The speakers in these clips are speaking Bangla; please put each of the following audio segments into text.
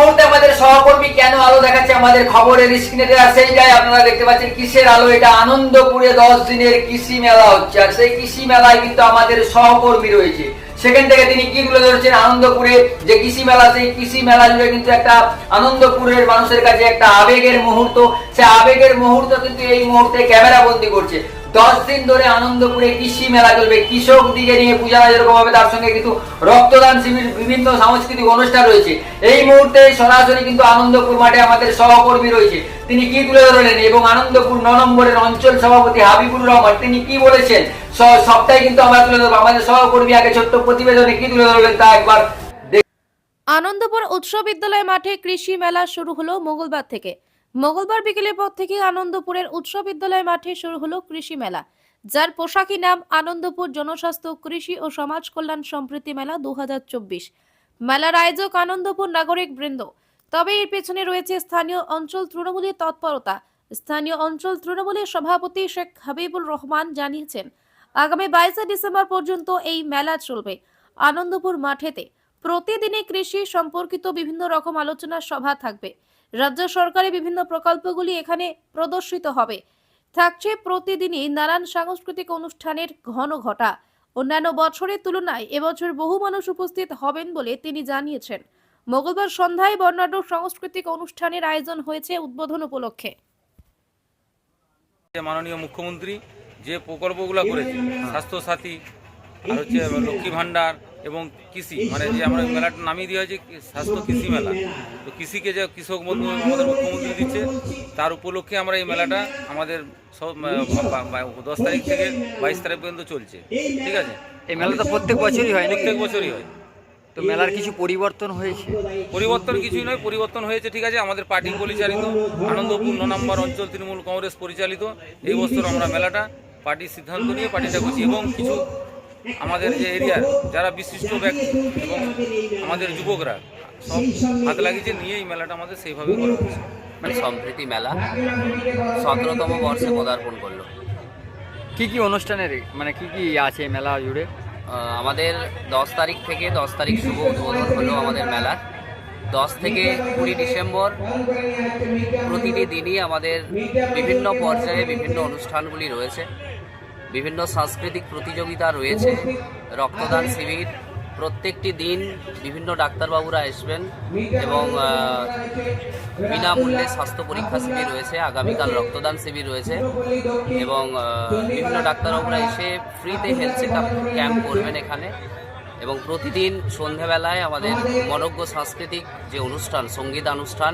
আমাদের সহকর্মী কেন আলো দেখাচ্ছে? আমাদের খবরের স্ক্রিনে দেওয়া সেইটাই আপনারা দেখতে পাচ্ছেন, কিসের আলো? এটা আনন্দপুরে দশ দিনের কৃষি মেলা হচ্ছে। আর সেই কৃষি মেলায় কিন্তু আমাদের সহকর্মী রয়েছে। সেখান থেকে তিনি কি তুলে ধরছেন? আনন্দপুরে যে কৃষি মেলা, সেই কৃষি মেলা জুড়ে কিন্তু একটা আনন্দপুরের মানুষের কাছে একটা আবেগের মুহূর্ত। সে আবেগের মুহূর্ত কিন্তু এই মুহূর্তে ক্যামেরা বন্দি করছে। দশ দিন ধরে আনন্দপুরে কৃষি মেলা চলবে। কৃষক দিকে নিয়ে পূজা যেরকম হবে তার সঙ্গে কিন্তু রক্তদান শিবির, বিভিন্ন সাংস্কৃতিক অনুষ্ঠান রয়েছে। এই মুহূর্তে সরাসরি কিন্তু আনন্দপুর মাঠে আমাদের সহকর্মী রয়েছে। তিনি কি তুলে ধরলেন এবং আনন্দপুর ন নম্বরের অঞ্চল সভাপতি হাবিবুর রহমান, তিনি কি বলেছেন? সবটাই কিন্তু আমরা তুলে ধরবো। আমাদের সহকর্মী আগে ছোট্ট প্রতিবেদনে কি তুলে ধরলেন তা একবার আনন্দপুর উৎস বিদ্যালয় মাঠে কৃষি মেলা শুরু হলো মঙ্গলবার থেকে। মঙ্গলবার বিকেলের পর থেকে আনন্দপুরের উৎস বিদ্যালয় মাঠে শুরু হলো কৃষি মেলা। যার পোশাকি নাম আনন্দপুর জনস্বাস্থ্য, কৃষি ও সমাজ কল্যাণ সম্প্রীতি মেলা দু হাজার চব্বিশ। মেলার আয়োজক আনন্দপুর নাগরিক বৃন্দ। তবে এর পেছনে রয়েছে স্থানীয় অঞ্চল তৃণমূলের তৎপরতা। স্থানীয় অঞ্চল তৃণমূলের সভাপতি শেখ হাবিবুর রহমান জানিয়েছেন, আগামী বাইশে ডিসেম্বর পর্যন্ত এই মেলা চলবে আনন্দপুর মাঠেতে। প্রতিদিনে কৃষি সম্পর্কিত বিভিন্ন রকম আলোচনা সভা থাকবে। রাজ্য সরকারের বিভিন্ন প্রকল্পগুলি এখানে প্রদর্শিত হবে। থাকছে প্রতিদিনই নানান সাংস্কৃতিক অনুষ্ঠানের ঘন ঘটা। অন্যান্য বছরের তুলনায় এবছর বহু মানুষ উপস্থিত হবেন বলে তিনি জানিয়েছেন। মঙ্গলবার সন্ধ্যায় বর্ণাঢ্য সাংস্কৃতিক অনুষ্ঠানের আয়োজন হয়েছে উদ্বোধন উপলক্ষে। মাননীয় মুখ্যমন্ত্রী যে প্রকল্পগুলো করেছে স্বাস্থ্যসাথী, আর হচ্ছে লক্ষ্মী ভাণ্ডার এবং কৃষি মানে যে আমরা মেলাটা নামিয়ে দেওয়া হয়েছে স্বাস্থ্য কৃষি মেলা। তো কৃষিকে যে কৃষক বন্ধু আমাদের মুখ্যমন্ত্রী দিচ্ছে তার উপলক্ষে আমরা এই মেলাটা আমাদের সব দশ তারিখ থেকে বাইশ তারিখ পর্যন্ত চলছে। ঠিক আছে? এই মেলা তো প্রত্যেক বছরই হয় প্রত্যেক বছরই হয়। তো মেলার কিছু পরিবর্তন হয়েছে? পরিবর্তন কিছুই নয় পরিবর্তন হয়েছে ঠিক আছে? আমাদের পার্টি পরিচালিত আনন্দপুর ন নম্বর অঞ্চল তৃণমূল কংগ্রেস পরিচালিত এই বছর আমরা মেলাটা পার্টির সিদ্ধান্ত নিয়ে পার্টিটা করছি এবং কিছু আমাদের যে এরিয়ার যারা বিশিষ্ট ব্যক্তি এবং আমাদের যুবকরা সব হাত লাগিয়েছে নিয়ে এই মেলাটা আমাদের সেইভাবে করা মানে সম্প্রীতি মেলা সতেরোতম বর্ষে পদার্পণ করল। কি কি অনুষ্ঠানের মানে কি কি আছে মেলা জুড়ে? আমাদের দশ তারিখ থেকে দশ তারিখ শুভ উদ্বোধন হলো আমাদের মেলার। দশ থেকে কুড়ি ডিসেম্বর প্রতিটি দিনই আমাদের বিভিন্ন পর্যায়ে বিভিন্ন অনুষ্ঠানগুলি রয়েছে। বিভিন্ন সাংস্কৃতিক প্রতিযোগিতা রয়েছে। রক্তদান শিবির প্রত্যেকটি দিন বিভিন্ন ডাক্তারবাবুরা আসবেন এবং বিনামূল্যে স্বাস্থ্য পরীক্ষা শিবির রয়েছে, আগামীকাল রক্তদান শিবির রয়েছে এবং বিভিন্ন ডাক্তারবাবুরা এসে ফ্রিতে হেলথ চেক ক্যাম্প করবেন এখানে এবং প্রতিদিন সন্ধেবেলায় আমাদের মনজ্ঞ সাংস্কৃতিক যে অনুষ্ঠান সংগীত অনুষ্ঠান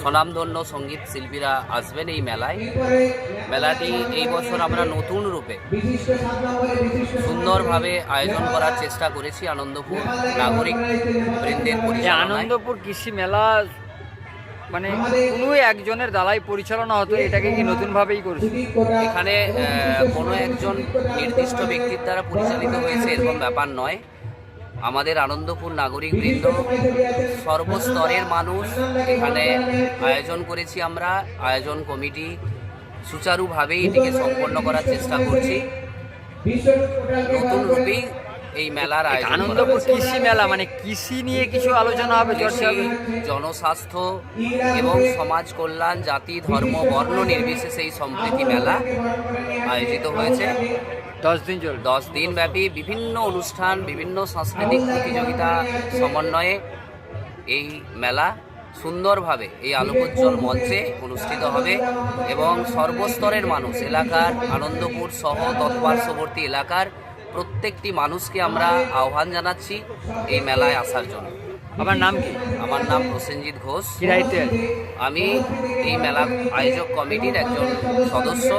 স্বনামধন্য সংগীত শিল্পীরা আসবেন এই মেলায়। মেলাটি এই বছর আমরা নতুন রূপে সুন্দরভাবে আয়োজন করার চেষ্টা করেছি আনন্দপুর নাগরিক বৃন্দের আনন্দপুর কৃষি মেলা মানে কোনো একজনের দালাই পরিচালনা হতো এটাকে কি নতুনভাবেই করছে? এখানে কোনো একজন নির্দিষ্ট ব্যক্তির দ্বারা পরিচালিত হয়েছে এরকম ব্যাপার নয়। আমাদের আনন্দপুর নাগরিক বৃন্দ, সর্বস্তরের মানুষ এখানে আয়োজন করেছি আমরা। আয়োজন কমিটি সুচারুভাবেই এটিকে সম্পন্ন করার চেষ্টা করছি। নতুন রূপেই এই মেলার আয়োজন আনন্দপুর কৃষি মেলা মানে কৃষি নিয়ে কিছু আলোচনা হবে কৃষি জনস্বাস্থ্য এবং সমাজ কল্যাণ জাতি ধর্ম বর্ণ নির্বিশেষে এই সম্প্রীতি মেলা আয়োজিত হয়েছে। দশ দিন চলবে। দশ দিন ব্যাপী বিভিন্ন অনুষ্ঠান বিভিন্ন সাংস্কৃতিক প্রতিযোগিতা সমন্বয়ে এই মেলা সুন্দরভাবে এই আলোকোজ্জ্বল মঞ্চে অনুষ্ঠিত হবে এবং সর্বস্তরের মানুষ এলাকার আনন্দপুর সহ তৎপার্শ্ববর্তী এলাকার প্রত্যেকটি মানুষকে আমরা আহ্বান জানাচ্ছি এই মেলায় আসার জন্য। আমার নাম কি? আমার নাম প্রসেনজিৎ ঘোষ। আমি এই মেলা আয়োজক কমিটির একজন সদস্য।